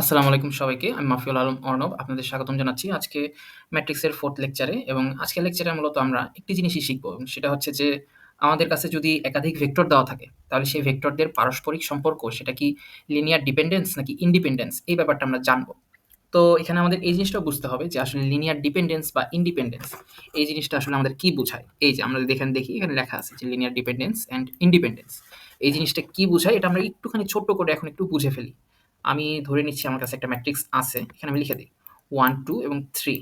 আসসালামু আলাইকুম সবাইকে। আমি মাফিউল আলম অর্ণব। আপনাদের স্বাগতম জানাচ্ছি আজকে ম্যাট্রিক্সের ফোর্থ লেকচারে এবং আজকের লেকচারে মূলত আমরা একটি জিনিসই শিখব এবং সেটা হচ্ছে যে আমাদের কাছে যদি একাধিক ভেক্টর দেওয়া থাকে, তাহলে সেই ভেক্টরদের পারস্পরিক সম্পর্ক সেটা কি লিনিয়ার ডিপেন্ডেন্স নাকি ইন্ডিপেন্ডেন্স এই ব্যাপারটা আমরা জানব। তো এখানে আমাদের এই জিনিসটাও বুঝতে হবে যে আসলে লিনিয়ার ডিপেন্ডেন্স বা ইন্ডিপেন্ডেন্স এই জিনিসটা আসলে আমাদের কি বোঝায়? এই যে আমরা যদি এখানে দেখি এখানে লেখা আছে যে লিনিয়ার ডিপেন্ডেন্স অ্যান্ড ইন্ডিপেন্ডেন্স। এই জিনিসটা কি বোঝায় এটা আমরা একটুখানি ছোট্ট করে এখন একটু বুঝে ফেলি। আমি ধরে নিচ্ছি আমার কাছে একটা ম্যাট্রিক্স আছে। এখানে আমি লিখে দিই 1, 2 এবং থ্রি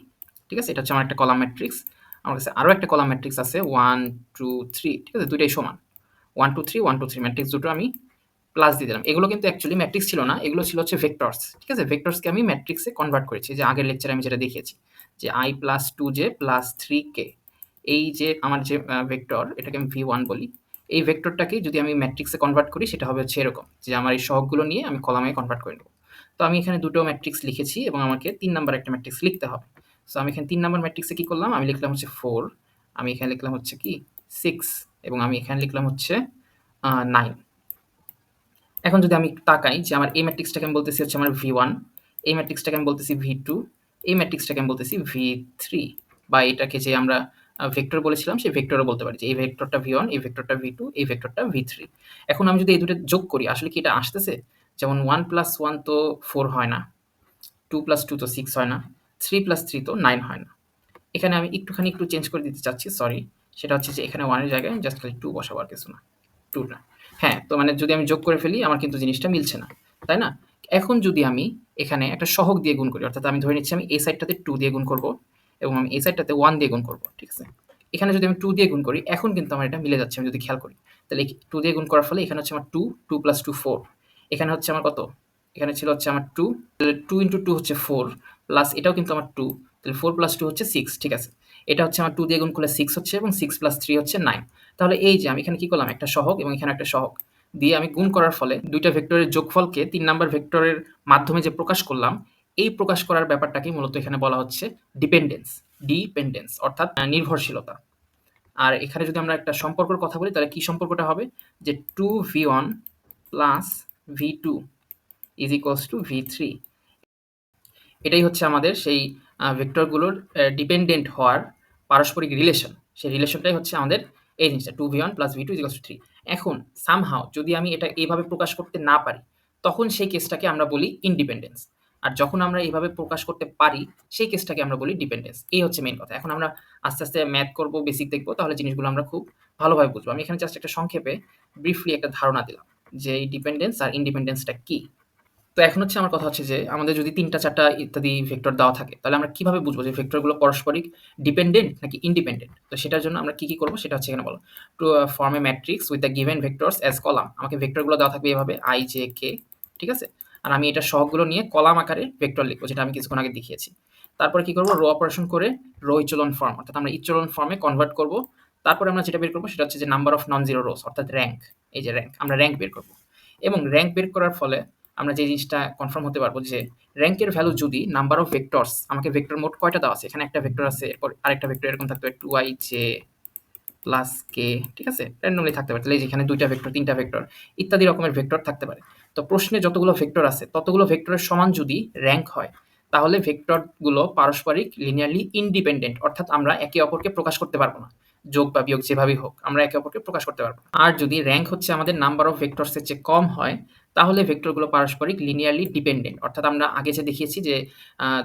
ঠিক আছে? এটা হচ্ছে আমার একটা কলাম ম্যাট্রিক্স। আমার কাছে আরও একটা কলাম ম্যাট্রিক্স আছে 1, 2, 3 ঠিক আছে? দুইটাই সমান। 1, 2, 3, 1, 2, 3 ম্যাট্রিক্স দুটো আমি প্লাস দিয়ে দিলাম। এগুলো কিন্তু অ্যাকচুয়ালি ম্যাট্রিক্স ছিল না। এগুলো ছিল হচ্ছে ভেক্টরস। ঠিক আছে? ভেক্টরসকে আমি ম্যাট্রিক্সে কনভার্ট করেছি। যে আগের লেকচারে আমি যেটা দেখিয়েছি। যে I plus 2j plus three K এই যে আমার যে ভেক্টর এটাকে আমি ভি ওয়ান বলি। এই ভেক্টরটাকে যদি আমি ম্যাট্রিক্সে কনভার্ট করি, সেটা হবে হচ্ছে এরকম। যে আমার এই সহগগুলো নিয়ে আমি কলামে কনভার্ট করে নেব। তো আমি এখানে দুটো ম্যাট্রিক্স লিখেছি এবং আমাকে তিন নাম্বার একটা ম্যাট্রিক্স লিখতে হবে। সো আমি এখানে তিন নাম্বার ম্যাট্রিক্সে কি করলাম? আমি লিখলাম হচ্ছে ফোর আমি এখানে লিখলাম হচ্ছে কি সিক্স এবং আমি এখানে লিখলাম হচ্ছে নাইন এখন যদি আমি তাকাই যে আমার এই ম্যাট্রিক্সটাকে আমি বলতেছি হচ্ছে আমার ভি ওয়ান এই ম্যাট্রিক্সটাকে আমি বলতেছি ভি টু এই ম্যাট্রিক্সটাকে আমি বলতেছি ভি থ্রি বা এটাকে যে আমরা ভেক্টর বলেছিলাম সেই ভেক্টরও বলতে পারি যে এই ভেক্টরটা ভি ওয়ান এই ভেক্টরটা ভি টু এই ভেক্টরটা ভি থ্রি এখন আমি যদি এই দুটো যোগ করি আসলে কি এটা আসতেছে? যেমন ওয়ান প্লাস ওয়ান তো ফোর হয় না। টু প্লাস টু তো সিক্স হয় না। থ্রি প্লাস থ্রি তো নাইন হয় না। এখানে আমি একটুখানি একটু চেঞ্জ করে দিতে চাচ্ছি সরি। সেটা হচ্ছে যে এখানে 1 এর জায়গায় জাস্ট খালি 2 বসাবো আর কিছু না। টু না। হ্যাঁ, তো মানে যদি আমি যোগ করে ফেলি আমার কিন্তু জিনিসটা মিলছে না। তাই না? এখন যদি আমি এখানে একটা সহগ দিয়ে গুণ করি অর্থাৎ আমি ধরে নিচ্ছি আমি এই সাইডটাতে টু দিয়ে গুণ করব এবং আমি এই সাইডটাতে ওয়ান দিয়ে গুণ করব ঠিক আছে? এখানে যদি আমি টু দিয়ে গুণ করি এখন কিন্তু আমার এটা মিলে যাচ্ছে আমি যদি খেয়াল করি। তাহলে টু দিয়ে গুণ করার ফলে এখানে হচ্ছে আমার 2, 2 প্লাস 2 4 এখানে হচ্ছে আমার কত? এখানে ছিল হচ্ছে আমার টু তাহলে 2 ইনটু টু হচ্ছে ফোর প্লাস এটাও কিন্তু আমার টু তাহলে 4 প্লাস টু হচ্ছে সিক্স ঠিক আছে। এটা হচ্ছে আমার টু দিয়ে গুণ করলে সিক্স হচ্ছে এবং সিক্স প্লাস থ্রি হচ্ছে নাইন তাহলে এই যে আমি এখানে কি করলাম একটা সহগ এবং এখানে একটা সহগ দিয়ে আমি গুণ করার ফলে দুইটা ভেক্টরের যোগফলকে তিন নাম্বার ভেক্টরের মাধ্যমে যে প্রকাশ করলাম, এই প্রকাশ করার ব্যাপারটাকে মূলত এখানে বলা হচ্ছে ডিপেন্ডেন্স, ডিপেন্ডেন্স অর্থাৎ নির্ভরশীলতা। আর এখানে যদি আমরা একটা সম্পর্কের কথা বলি তাহলে কি সম্পর্কটা হবে? যে 2v1 plus V two is equals to V three এটাই হচ্ছে আমাদের সেই ভেক্টরগুলোর ডিপেন্ডেন্ট হওয়ার পারস্পরিক রিলেশন। সেই রিলেশনটাই হচ্ছে আমাদের এই জিনিসটা 2v1 plus v2 is equals two 3 এখন সামহাও যদি আমি এটা এইভাবে প্রকাশ করতে না পারি, তখন সেই কেসটাকে আমরা বলি ইন্ডিপেন্ডেন্স। আর যখন আমরা এভাবে প্রকাশ করতে পারি, সেই কেসটাকে আমরা বলি ডিপেন্ডেন্স। এই হচ্ছে মেইন কথা। এখন আমরা আস্তে, আস্তে ম্যাথ করব, বেসিক দেখব তাহলে জিনিসগুলো আমরা খুব ভালোভাবে বুঝব। আমি এখানে জাস্ট একটা সংক্ষেপে ব্রিফলি একটা ধারণা দিলাম যে এই ডিপেন্ডেন্স আর ইন্ডিপেন্ডেন্সটা কি? তো এখন হচ্ছে আমার কথা হচ্ছে যে আমাদের যদি ৩ টা ৪ টা ইত্যাদি ভেক্টর দেওয়া থাকে, তাহলে আমরা কীভাবে বুঝব যে ভেক্টরগুলো পারস্পরিক ডিপেন্ডেন্ট নাকি ইন্ডিপেন্ডেন্ট? তো সেটার জন্য আমরা কি, কি করব সেটা হচ্ছে এখানে বলো to form a matrix with the given vectors as column. আমাকে ভেক্টরগুলো দেওয়া থাকবে এভাবে আই জে কে ঠিক আছে? আর আমি এটা সহগগুলো নিয়ে কলাম আকারে ভেক্টর লিখব যেটা আমি কিছুক্ষণ আগে দেখিয়েছি। তারপরে কি করব? রো অপারেশন করে রো ইচেলন ফর্ম অর্থাৎ আমরা ইচেলন ফর্মে কনভার্ট করব। তারপরে আমরা যেটা বের করব সেটা হচ্ছে যে number of non zero rows অর্থাৎ র্যাঙ্ক এই যে র্যাঙ্ক আমরা র্যাঙ্ক বের করব। এবং র্যাঙ্ক বের করার ফলে আমরা যে জিনিসটা কনফার্ম হতে পারব যে র্যাঙ্কের ভ্যালু যদি নাম্বার অফ ভেক্টরস আমাকে ভেক্টর মোট কয়টা দেওয়া আছে? এখানে একটা ভেক্টর আছে এরপর আরেকটা ভেক্টর এরকম থাকতে পারে 2i, j প্লাস কে ঠিক আছে? র‍্যান্ডমলি থাকতে পারে। তাহলে এই যে এখানে ২ টা ভেক্টর, তিনটা ভেক্টর ইত্যাদি রকমের ভেক্টর থাকতে পারে। তো প্রশ্নে যতগুলো ভেক্টর আছে ততগুলো ভেক্টরের সমান যদি র্যাঙ্ক হয়, তাহলে ভেক্টরগুলো পারস্পরিক লিনিয়ারলি ইন্ডিপেন্ডেন্ট অর্থাৎ আমরা একে অপরকে প্রকাশ করতে পারব না। যোগ বা বিয়োগ যেভাবেই হোক আমরা একে অপরকে প্রকাশ করতে পারব আর যদি র্যাঙ্ক হচ্ছে আমাদের নাম্বার অফ ভেক্টরসের চেয়ে কম হয়, তাহলে ভেক্টরগুলো পারস্পরিক লিনিয়ারলি ডিপেন্ডেন্ট অর্থাৎ আমরা আগে যে দেখিয়েছি যে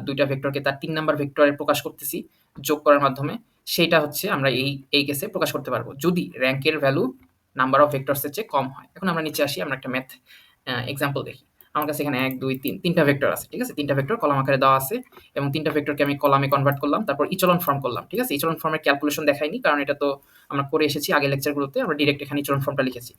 দুইটা ভেক্টরকে তার তিন নাম্বার ভেক্টরে প্রকাশ করতেছি যোগ করার মাধ্যমে, সেইটা হচ্ছে আমরা এই, এই কেসে প্রকাশ করতে পারব যদি র্যাঙ্কের ভ্যালু নাম্বার অফ ভেক্টরসের চেয়ে কম হয়। এখন আমরা নিচে আসি আমরা একটা ম্যাথ এক্সাম্পল দেখি। আমার কাছে এখানে এক, দুই, তিন, তিনটা ভেক্টর আছে। ঠিক আছে? তিনটা ভেক্টর কলাম আকারে দেওয়া আছে এবং তিনটা ভেক্টরকে আমি কলামে কনভার্ট করলাম। তারপর ইচলন ফর্ম করলাম। ঠিক আছে? ইচেলন ফর্মের ক্যালকুলেশন দেখাইনি, কারণ এটা তো আমরা করে এসেছি আগে লেকচারগুলোতে। আমরা ডিরেক্ট এখানে ইচেলন ফর্মটা লিখেছি।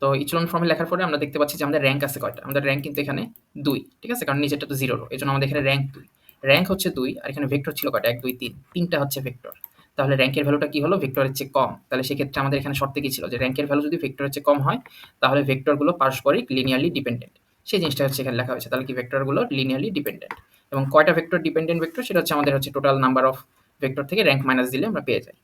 তো ইচেলন ফর্মে লেখার পরে আমরা দেখতে পাচ্ছি যে আমাদের র্যাঙ্ক আছে কয়টা? আমাদের র্যাঙ্ক কিন্তু এখানে দুই, ঠিক আছে? কারণ নিচেরটা তো 0 এই জন্য আমাদের এখানে র্যাঙ্ক দুই র্যাঙ্ক হচ্ছে দুই, আর এখানে ভেক্টর ছিল কয়টা? এক, দুই, তিন তিনটা হচ্ছে ভেক্টর। তাহলে র্যাঙ্কের ভ্যালুটা কি হলো? ভেক্টরের চেয়ে কম। তাহলে সেক্ষেত্রে আমাদের এখানে শর্তে কি ছিল? যে র্যাঙ্কের ভ্যালু যদি ভেক্টরের চেয়ে কম হয়, তাহলে ভেক্টরগুলো পারস্পরিক লিনিয়ারলি ডিপেন্ডেন্ট। সেই জিনিসটা হচ্ছে এখানে লেখা হয়েছে। তাহলে কি ভেক্টরগুলো লিনিয়ারলি ডিপেন্ডেন্ট এবং কয়টা ভেক্টর ডিপেন্ডেন্ট ভেক্টর সেটা হচ্ছে আমাদের হচ্ছে টোটাল নাম্বার অফ ভেক্টর থেকে র্যাঙ্ক মাইনাস দিলে আমরা পেয়ে যাই।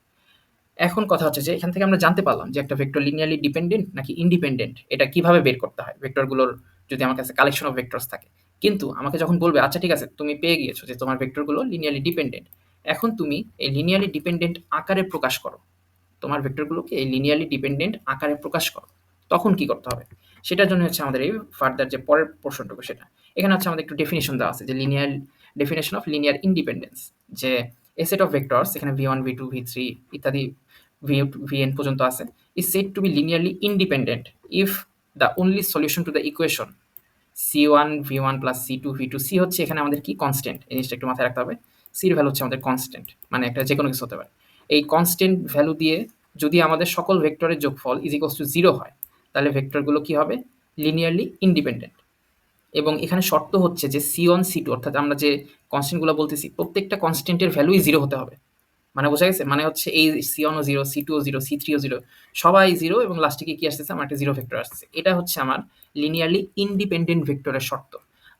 এখন কথা হচ্ছে যে এখান থেকে আমরা জানতে পারলাম যে একটা ভেক্টর লিনিয়ারলি ডিপেন্ডেন্ট নাকি ইন্ডিপেন্ডেন্ট এটা কীভাবে বের করতে হয়? ভেক্টরগুলোর যদি আমার কাছে কালেকশন অফ ভেক্টরস থাকে। কিন্তু আমাকে যখন বলবে আচ্ছা ঠিক আছে তুমি পেয়ে গিয়েছো যে তোমার ভেক্টরগুলো লিনিয়ারলি ডিপেন্ডেন্ট এখন তুমি এই লিনিয়ারলি ডিপেন্ডেন্ট আকারে প্রকাশ করো। তোমার ভেক্টরগুলোকে এই লিনিয়ারলি ডিপেন্ডেন্ট আকারে প্রকাশ করো। তখন কি করতে হবে? সেটার জন্য হচ্ছে আমাদের এই ফার্দার যে পরের পোর্শনটুকু সেটা। এখানে হচ্ছে আমাদের একটু ডেফিনেশন দেওয়া আছে যে linear definition of linear independence যে এ সেট অফ ভেক্টরস এখানে V one V two V three ইত্যাদি ভি ভি এন পর্যন্ত আছে is set to be linearly independent if the only solution to the equation C one V one plus C two V two C হচ্ছে এখানে আমাদের কি constant এই জিনিসটা একটু মাথায় রাখতে হবে। সির ভ্যালু হচ্ছে আমাদের কনস্ট্যান্ট মানে একটা যে কোনো কিছু হতে পারে। এই কনস্ট্যান্ট ভ্যালু দিয়ে যদি আমাদের সকল ভেক্টরের যোগফল ইজ ইকোয়াস টু জিরো হয়, তাহলে ভেক্টরগুলো কি হবে? লিনিয়ারলি ইন্ডিপেন্ডেন্ট এবং এখানে শর্ত হচ্ছে যে সি ওয়ান সি টু অর্থাৎ আমরা যে কনস্ট্যান্টগুলো বলতেছি, প্রত্যেকটা কনস্ট্যান্টের ভ্যালুই জিরো হতে হবে। মানে বোঝা গেছে? মানে হচ্ছে এই সি ওয়ানও জিরো সি টুও জিরো সি থ্রিও জিরো সবাই জিরো এবং লাস্টে কি আসতেছে? আমার একটা জিরো ভেক্টর আসছে এটা হচ্ছে আমার লিনিয়ারলি ইন্ডিপেন্ডেন্ট ভেক্টরের শর্ত।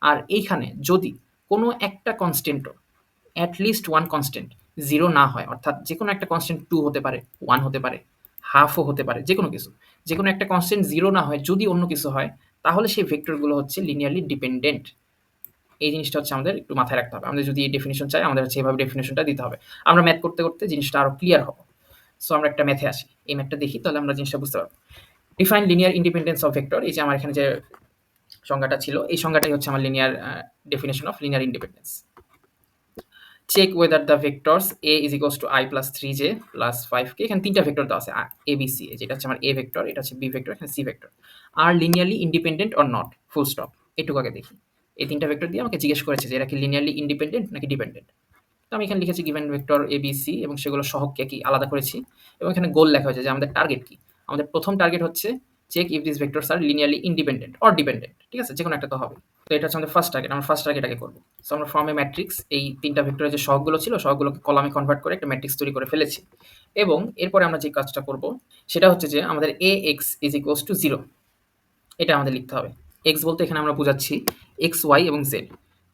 আর এইখানে যদি কোনো একটা কনস্ট্যান্টও at least one constant zero না হয়, অর্থাৎ যে কোনো একটা কনস্ট্যান্ট টু হতে পারে ওয়ান হতে পারে হাফও হতে পারে যে কোনো কিছু। যে কোনো একটা কনস্ট্যান্ট জিরো না হয়, যদি অন্য কিছু হয়, তাহলে সেই ভেক্টরগুলো হচ্ছে লিনিয়ারলি ডিপেন্ডেন্ট এই জিনিসটা হচ্ছে আমাদের একটু মাথায় রাখতে হবে। আমাদের যদি এই ডেফিনেশন চাই, আমাদের হচ্ছে এইভাবে ডেফিনেশনটা দিতে হবে। আমরা ম্যাথ করতে করতে জিনিসটা আরও ক্লিয়ার হবে। সো আমরা একটা ম্যাথে আসি। এই ম্যাথটা দেখি, তাহলে আমরা জিনিসটা বুঝতে পারব। Define linear independence of vector এই যে আমার এখানে যে সংজ্ঞাটা ছিল, এই সংজ্ঞাটাই হচ্ছে আমার linear definition of linear independence check whether the vectors A is equals to I plus three J plus five K এখানে তিনটা ভেক্টর দেওয়া আছে এ বি সি যেটা হচ্ছে আমার এ ভেক্টর এটা হচ্ছে বি ভেক্টর এখানে C vector are linearly independent or not full stop এটুকু আগে দেখি। এই তিনটা ভেক্টর দিয়ে আমাকে জিজ্ঞেস করেছে যে এরা কি লিনিয়ারলি ইন্ডিপেন্ডেন্ট নাকি ডিপেন্ডেন্ট তো আমি এখানে লিখেছি given vector A B C এবং সেগুলো সহগকে কি আলাদা করেছি এবং এখানে গোল লেখা হয়েছে যে আমাদের টার্গেট কি। আমাদের প্রথম টার্গেট হচ্ছে check if this vectors are linearly independent or dependent ঠিক আছে? যে কোনো একটা তো হবে তো এটা হচ্ছে আমাদের ফার্স্ট টার্গেট আমরা ফার্স্ট টার্গেটটাকে করব। সো আমরা ফর্মে ম্যাট্রিক্স এই তিনটা ভেক্টরের যে সহগুলো ছিল সহগুলোকে কলামে কনভার্ট করে একটা ম্যাট্রিক্স তৈরি করে ফেলেছি। এবং এরপরে আমরা যে কাজটা করব, সেটা হচ্ছে যে আমাদের A X is equals to zero এটা আমাদের লিখতে হবে। এক্স বলতে এখানে আমরা বোঝাচ্ছি এক্স ওয়াই এবং জেড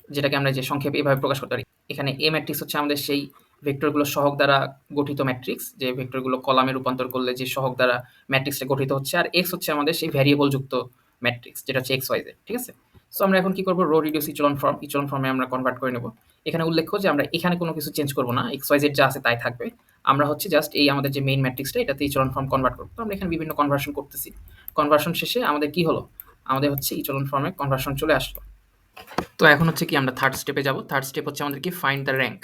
যেটাকে আমরা যে সংক্ষেপে এভাবে প্রকাশ করতে পারি। এখানে এ ম্যাট্রিক্স হচ্ছে আমাদের সেই ভেক্টরগুলো সহগ দ্বারা গঠিত ম্যাট্রিক্স যে ভেক্টরগুলো কলামে রূপান্তর করলে যে সহগ দ্বারা ম্যাট্রিক্সটা গঠিত হচ্ছে। আর এক্স হচ্ছে আমাদের সেই ভ্যারিয়েবল যুক্ত ম্যাট্রিক্স যেটা হচ্ছে এক্স ওয়াই জেড ঠিক আছে? সো আমরা এখন কি করব? Row reduce echelon form echelon ফর্মে আমরা কনভার্ট করে নেব। এখানে উল্লেখ্য যে, আমরা এখানে কোনো কিছু চেঞ্জ করব না। এক্স ওয়াই জেড যা আছে তাই থাকবে। আমরা হচ্ছে জাস্ট এই আমাদের যে মেইন ম্যাট্রিক্সটা এটাতে ইচলন ফর্ম কনভার্ট করব। আমরা এখানে বিভিন্ন কনভার্সন করতেছি। কনভার্সন শেষে আমাদের কি হলো? আমাদের হচ্ছে ইচলন ফর্মে কনভার্সন চলে আসলো। তো এখন হচ্ছে কি আমরা থার্ড স্টেপে যাব। থার্ড স্টেপ হচ্ছে আমাদের কি? ফাইন্ড দ্য র্যাঙ্ক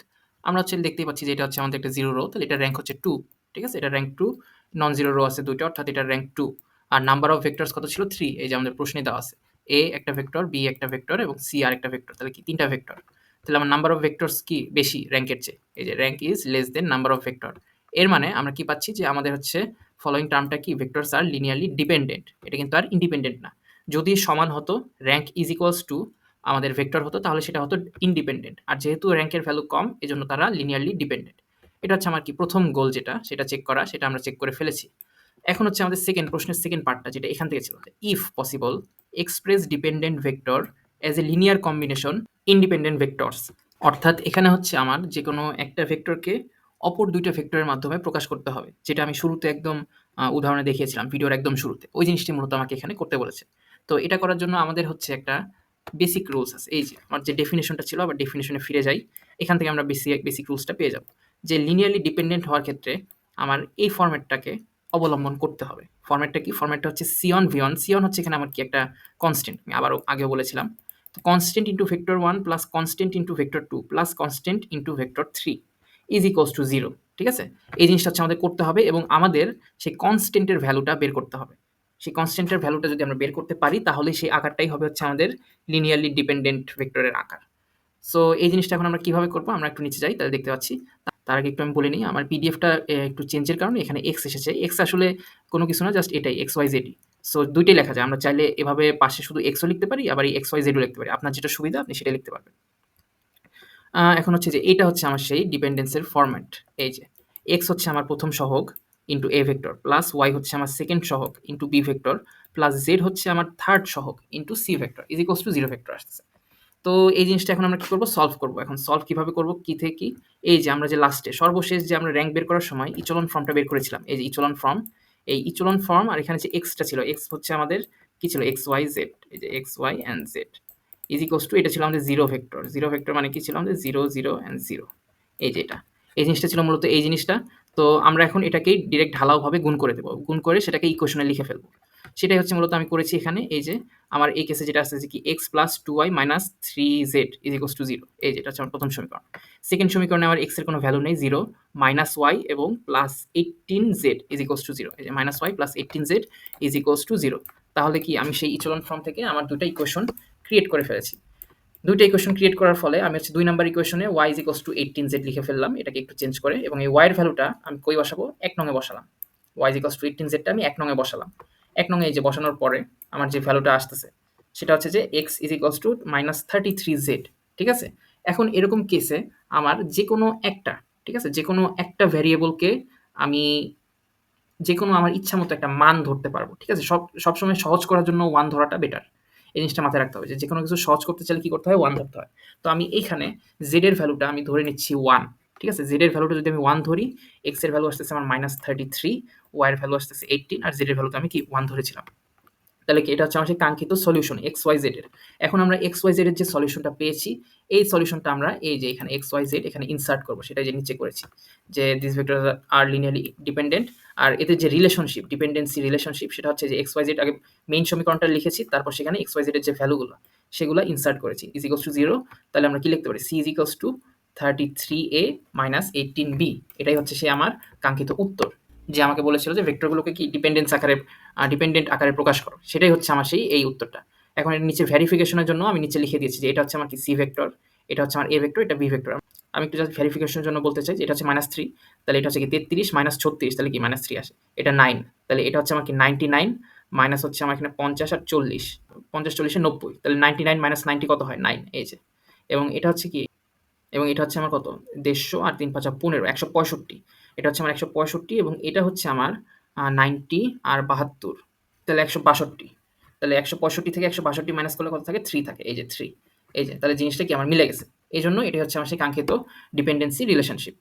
আমরা হচ্ছে দেখতেই পাচ্ছি যে, এটা হচ্ছে আমাদের একটা জিরো রো তাহলে এটা র্যাঙ্ক হচ্ছে টু ঠিক আছে? এটা rank two non zero row আছে দুইটা, অর্থাৎ এটা র্যাঙ্ক টু আর নাম্বার অফ ভেক্টরস কত ছিল? থ্রি এই যে আমাদের প্রশ্নে দেওয়া আছে। এ একটা ভেক্টর বি একটা ভেক্টর এবং সি আর একটা ভেক্টর তাহলে কি? তিনটা ভেক্টর তাহলে আমার নাম্বার অফ ভেক্টরস কি বেশি র্যাঙ্কের চেয়ে? এই যে rank is less than number of vector এর মানে আমরা কি পাচ্ছি যে আমাদের হচ্ছে ফলোয়িং টার্মটা কি? ভেক্টরস আর লিনিয়ারলি ডিপেন্ডেন্ট এটা কিন্তু আর ইন্ডিপেন্ডেন্ট না। যদি সমান হতো র্যাঙ্ক ইজ ইকুয়ালস টু আমাদের ভেক্টর হতো, তাহলে সেটা হতো ইন্ডিপেন্ডেন্ট আর যেহেতু র্যাঙ্কের ভ্যালু কম, এজন্য তারা লিনিয়ারলি ডিপেন্ডেন্ট এটা হচ্ছে আমার কি প্রথম গোল যেটা, সেটা চেক করা, সেটা আমরা চেক করে ফেলেছি। এখন হচ্ছে আমাদের সেকেন্ড প্রশ্নের সেকেন্ড পার্টটা যেটা এখান থেকে ছিল। If possible express dependent vector as a linear combination independent vectors অর্থাৎ এখানে হচ্ছে আমার যে কোনো একটা ভেক্টরকে অপর দুইটা ভেক্টরের মাধ্যমে প্রকাশ করতে হবে, যেটা আমি শুরুতে একদম উদাহরণে দেখিয়েছিলাম, ভিডিওর একদম শুরুতে। ওই জিনিসটি মূলত আমাকে এখানে করতে বলেছে। তো এটা করার জন্য আমাদের হচ্ছে একটা বেসিক রুলস আছে। এই যে, আমার যে ডেফিনেশনটা ছিল, আবার ডেফিনেশনে ফিরে যাই। এখান থেকে আমরা বেসিক বেসিক রুলসটা পেয়ে যাব। যে লিনিয়ারলি ডিপেন্ডেন্ট হওয়ার ক্ষেত্রে আমার এই ফর্ম্যাটটাকে অবলম্বন করতে হবে। ফর্ম্যাটটা কি? ফর্ম্যাটটা হচ্ছে সিয়ন ভিয়ন সিয়ন হচ্ছে এখানে আমার কি একটা কনস্ট্যান্ট আমি আবারও আগেও বলেছিলাম। তো constant into vector one plus constant into vector two plus constant into vector three is equals to zero ঠিক আছে? এই জিনিসটা হচ্ছে আমাদের করতে হবে এবং আমাদের সেই কনস্ট্যান্টের ভ্যালুটা বের করতে হবে। সেই কনস্ট্যান্টের ভ্যালুটা যদি আমরা বের করতে পারি, তাহলে সেই আকারটাই হবে হচ্ছে আমাদের লিনিয়ারলি ডিপেন্ডেন্ট ভেক্টরের আকার। সো এই জিনিসটা এখন আমরা কীভাবে করব? আমরা একটু নিচে যাই, তাহলে দেখতে পাচ্ছি। তার আগে একটু আমি বলে নিই, আমার পিডিএফটা একটু চেঞ্জের কারণে এখানে এক্স এসেছে। এক্স আসলে কোনো কিছু না জাস্ট এটাই এক্স ওয়াই জেডি সো দুইটাই লেখা যায়। আমরা চাইলে এভাবে পাশে শুধু এক্সও লিখতে পারি, আবার এই এক্স ওয়াই জেডও লিখতে পারি। আপনার যেটা সুবিধা, আপনি সেটা লিখতে পারবেন। এখন হচ্ছে যে এটা হচ্ছে আমার সেই ডিপেন্ডেন্সের ফরম্যাট এই যে এক্স হচ্ছে আমার প্রথম সহগ into A vector plus Y হচ্ছে আমার সেকেন্ড সহগ into B vector plus Z হচ্ছে আমার থার্ড সহগ into C vector is equals to zero vector আসছে। তো এই জিনিসটা এখন আমরা কি করব? সলভ করব। এখন সলভ কীভাবে করব? কি থেকে? কি এই যে আমরা যে লাস্টে সর্বশেষ যে আমরা র্যাঙ্ক বের করার সময় ইচলন ফর্মটা বের করেছিলাম। এই যে ইচলন ফর্ম এই ইচলন ফর্ম আর এখানে যে এক্সটা ছিল এক্স হচ্ছে আমাদের কি ছিল? এক্স ওয়াই জেড এই যে X Y and Z is equals to এটা ছিল আমাদের জিরো ভেক্টর জিরো ভেক্টর মানে কি ছিল? আমাদের জিরো জিরো অ্যান্ড জিরো এই যে এটা। এই জিনিসটা ছিল মূলত এই জিনিসটা। তো আমরা এখন এটাকেই ডিরেক্ট ঢালাওভাবে গুণ করে দেবো। গুণ করে সেটাকে ইকুয়েশনে লিখে ফেলব। সেটাই হচ্ছে মূলত আমি করেছি এখানে, এই যে আমার এই কেসে যেটা যে কি X plus two Y minus three Z is equals to zero এই যেটা হচ্ছে আমার প্রথম সমীকরণ। সেকেন্ড সমীকরণে আমার এক্সের কোনো ভ্যালু নেই জিরো মাইনাস ওয়াই এবং plus eighteen Z is equals to zero এই যে minus Y plus eighteen Z is equals to zero তাহলে কি আমি সেই ইচলন ফর্ম থেকে আমার দুটো ইকুয়েশন ক্রিয়েট করে ফেলেছি। দুইটা ইকুয়েশন ক্রিয়েট করার ফলে আমি হচ্ছে দুই নাম্বার ইকুয়েশনে Y is equals to eighteen Z লিখে ফেললাম, এটাকে একটু চেঞ্জ করে এবং এই ওয়াইয়ের ভ্যালুটা আমি কই বসাবো? এক নঙে বসালাম। Y is equals to eighteen জেডটা আমি এক নঙে বসালাম। এক নঙে এই যে বসানোর পরে আমার যে ভ্যালুটা আসতেছে, সেটা হচ্ছে যে X is equals to minus thirty three Z ঠিক আছে? এখন এরকম কেসে আমার যে কোনো একটা, ঠিক আছে? যে কোনো একটা ভ্যারিয়েবলকে আমি যে কোনো আমার ইচ্ছা মতো একটা মান ধরতে পারব, ঠিক আছে? সব সবসময় সহজ করার জন্য ওয়ান ধরাটা বেটার এই জিনিসটা মাথায় রাখতে হবে যে কোনো কিছু সহজ করতে চাইলে কি করতে হয়? ওয়ান ধরতে হয়। তো আমি এইখানে জেডের ভ্যালুটা আমি ধরে নিচ্ছি ওয়ান ঠিক আছে? জেড এর ভ্যালুটা যদি আমি ওয়ান ধরি এক্সের ভ্যালু আসতেছে আমার মাইনাস থার্টি থ্রি ওয়াই এর ভ্যালু আসতেছে এইটিন আর জেড এর ভ্যালুটা আমি কি ওয়ান ধরেছিলাম? তাহলে কি এটা হচ্ছে আমার সেই কাঙ্ক্ষিত সলিউশন এক্স ওয়াই জেড এর। এখন আমরা এক্স ওয়াই জেড এর যে সলিউশনটা পেয়েছি, এই সলিউশনটা আমরা এই যে এখানে এক্স ওয়াই জেড এখানে ইনসার্ট করব, সেটাই যে নিচে করেছি। যে this vector are linearly dependent আর এতে যে রিলেশনশিপ ডিপেন্ডেন্সি রিলেশনশিপ সেটা হচ্ছে যে এক্স ওয়াই জেড আগে মেইন সমীকরণটা লিখেছি, তারপর সেখানে এক্স ওয়াই জেড এর যে ভ্যালুগুলো সেগুলো ইনসার্ট করেছি। ইজ টু জিরো তাহলে আমরা কি লিখতে পারি? C is to thirty three A minus eighteen B এটাই হচ্ছে সে আমার কাঙ্ক্ষিত উত্তর। যে আমাকে বলেছিল যে ভেক্টরগুলোকে কি ডিপেন্ডেন্স আকারে ডিপেন্ডেন্ট আকারে প্রকাশ করো। সেটাই হচ্ছে আমার সেই, এই উত্তরটা। এখন এর নিচে ভেরিফিকেশনের জন্য আমি নিচে লিখে দিয়েছি যে এটা হচ্ছে আমার কি সি ভেক্টর এটা হচ্ছে আমার এ ভেক্টর এটা বি ভেক্টর আমি একটু জাস্ট ভেরিফিকেশনের জন্য বলতে চাই যে এটা হচ্ছে মাইনাস থ্রি তাহলে এটা হচ্ছে কি তেত্রিশ মাইনাস ছত্রিশ, তাহলে কি মাইনাস থ্রি আসে? এটা নাইন তাহলে এটা হচ্ছে আমার কি নাইনটি নাইন মাইনাস হচ্ছে আমার এখানে পঞ্চাশ আর চল্লিশ। পঞ্চাশ, চল্লিশে নব্বই, তাহলে নাইনটি নাইন মাইনাস নাইনটি কত হয়? নাইন এই যে। এবং এটা হচ্ছে কি এবং এটা হচ্ছে আমার কত? দেড়শো আর তিন পাঁচা পনেরো, একশো পঁয়ষট্টি। এটা হচ্ছে আমার একশো পঁয়ষট্টি এবং এটা হচ্ছে আমার নাইনটি আর বাহাত্তর। তাহলে একশো বাষট্টি। তাহলে একশো পঁয়ষট্টি থেকে একশো বাষট্টি মাইনাস করলে কত থাকে? থ্রি থাকে, এই যে থ্রি এই যে, তাহলে জিনিসটা কি আমার মিলে গেছে? এই জন্য এটি হচ্ছে আমার সেই কাঙ্ক্ষিত ডিপেন্ডেন্সি রিলেশনশিপ